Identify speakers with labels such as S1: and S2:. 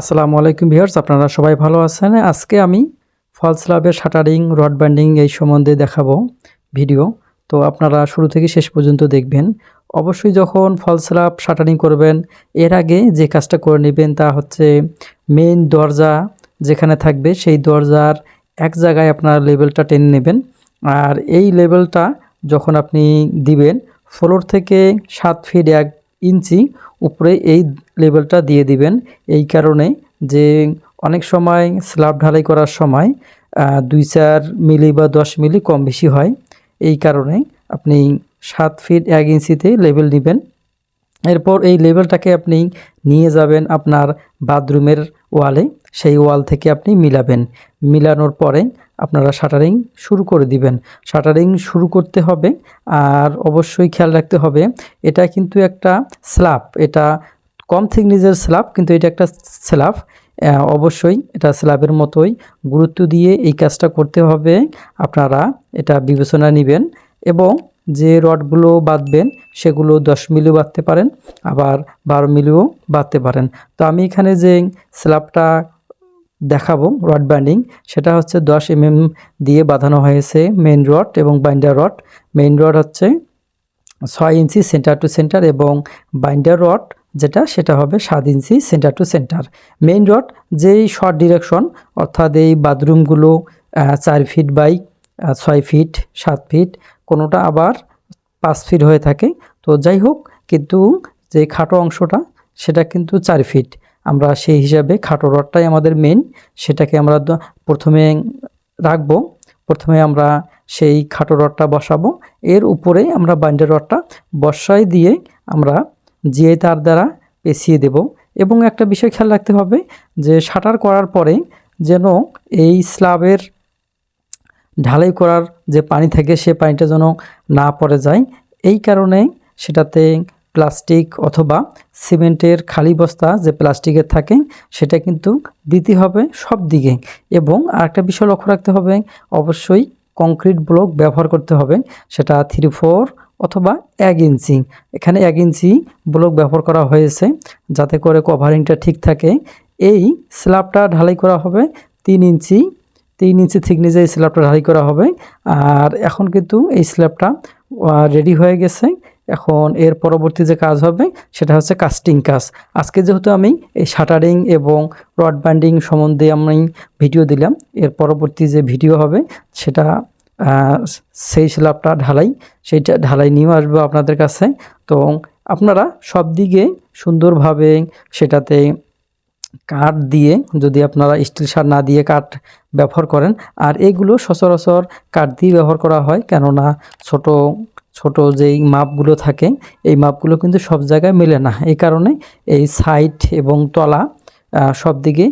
S1: আসসালামু আলাইকুম ভিউয়ার্স, আপনারা সবাই ভালো আছেন? আজকে আমি ফলস লাভের শাটারিং রড ব্যান্ডিং এই সম্বন্ধে দেখাবো ভিডিও তো আপনারা শুরু থেকে শেষ পর্যন্ত দেখবেন। অবশ্যই যখন ফলস লাভ শাটারিং করবেন, এর আগে যে কাজটা করে নেবেন তা হচ্ছে মেইন দরজা যেখানে থাকবে, সেই দরজার এক জায়গায় আপনার লেভেলটা টেনে নেবেন। আর এই লেভেলটা যখন আপনি দিবেন ফ্লোর থেকে সাত ফিট এক ইঞ্চি উপরে এই লেভেলটা দিয়ে দিবেন। এই কারণে যে অনেক সময় স্ল্যাব ঢালাই করার সময় দুই চার মিলি বা দশ মিলি কম বেশি হয়। এই কারণে আপনি সাত ফিট এক ইঞ্চিতে লেভেল নেবেন এরপর এই লেভেলটাকে আপনি নিয়ে যাবেন আপনার বাথরুমের ওয়ালে। সেই ওয়াল থেকে আপনি মিলাবেন। মিলানোর পরে আপনারা শাটারিং শুরু করে দিবেন। শাটারিং শুরু করতে হবে আর অবশ্যই খেয়াল রাখতে হবে, এটা কিন্তু একটা স্ল্যাব এটা কম থিকনেসের স্ল্যাব কিন্তু এটা একটা স্ল্যাব অবশ্যই এটা স্ল্যাবের মতোই গুরুত্ব দিয়ে এই কাজটা করতে হবে। আপনারা এটা বিবেচনা নেবেন এবং যে রডগুলো বাঁধবেন সেগুলো দশ মিলিও বাঁধতে পারেন, আবার বারো মিলিও বাঁধতে পারেন। তো আমি এখানে যে স্ল্যাবটা দেখাবো রড বাইন্ডিং সেটা হচ্ছে দশ এমএম দিয়ে বাঁধানো হয়েছে মেইন রড এবং বাইন্ডার রড মেইন রড হচ্ছে ছয় ইঞ্চি সেন্টার টু সেন্টার এবং বাইন্ডার রড যেটা, সেটা হবে সাত inch centre to centre main rod যেই শর্ট ডিরেকশন অর্থাৎ এই বাথরুমগুলো চার ফিট বাই ছয় ফিট সাত ফিট কোনোটা আবার পাঁচ ফিট হয়ে থাকে। তো যাই হোক, কিন্তু যে খাটো অংশটা, সেটা কিন্তু চার ফিট আমরা সেই হিসাবে খাটো রডটাই আমাদের মেন সেটাকে আমরা প্রথমে রাখব, প্রথমে আমরা সেই খাটো রডটা বসাবো, এর উপরে আমরা বাইন্ডার রডটা বসাই দিয়ে আমরা জিয়ে তার দ্বারা পেঁচিয়ে দেব। এবং একটা বিষয় খেয়াল রাখতে হবে যে শাটার করার পরে যেন এই স্ল্যাবের ঢালাই করার যে পানি থাকে সে পানিটা যেন না পড়ে যায়, এই কারণে সেটাতে প্লাস্টিক অথবা সিমেন্টের খালি বস্তা যে প্লাস্টিকের থাকে, সেটা কিন্তু দিতে হবে সব দিকে। এবং আরেকটা বিষয় লক্ষ্য রাখতে হবে, অবশ্যই কংক্রিট ব্লক ব্যবহার করতে হবে, সেটা থ্রি ফোর অথবা এক ইঞ্চি। এখানে এক ইঞ্চি ব্লক ব্যবহার করা হয়েছে, যাতে করে কভারিংটা ঠিক থাকে। এই স্ল্যাবটা ঢালাই করা হবে তিন ইঞ্চি তিন ইঞ্চি থিকনেসে এই স্ল্যাবটা ঢালাই করা হবে। আর এখন কিন্তু এই স্ল্যাবটা রেডি হয়ে গেছে। এখন এর পরবর্তী যে কাজ হবে, সেটা হচ্ছে কাস্টিং কাজ। আজকে যেহেতু আমি এই শাটারিং এবং রড সম্বন্ধে আমি ভিডিও দিলাম, এর পরবর্তী যে ভিডিও হবে, সেটা সেই স্ল্যাবটা ঢালাই, সেইটা ঢালাই নিয়েও আসব আপনাদের কাছে। তো আপনারা সব দিকে সুন্দরভাবে সেটাতে কাঠ দিয়ে, যদি আপনারা স্টিল সার না দিয়ে কাঠ ব্যবহার করেন, আর এগুলো সচরাচর কাঠ দিয়ে ব্যবহার করা হয়, কেননা ছোট ছোট যেই মাপগুলো থাকে, এই মাপগুলো কিন্তু সব জায়গায় মেলে না। এই কারণে এই সাইড এবং তলা সব দিকে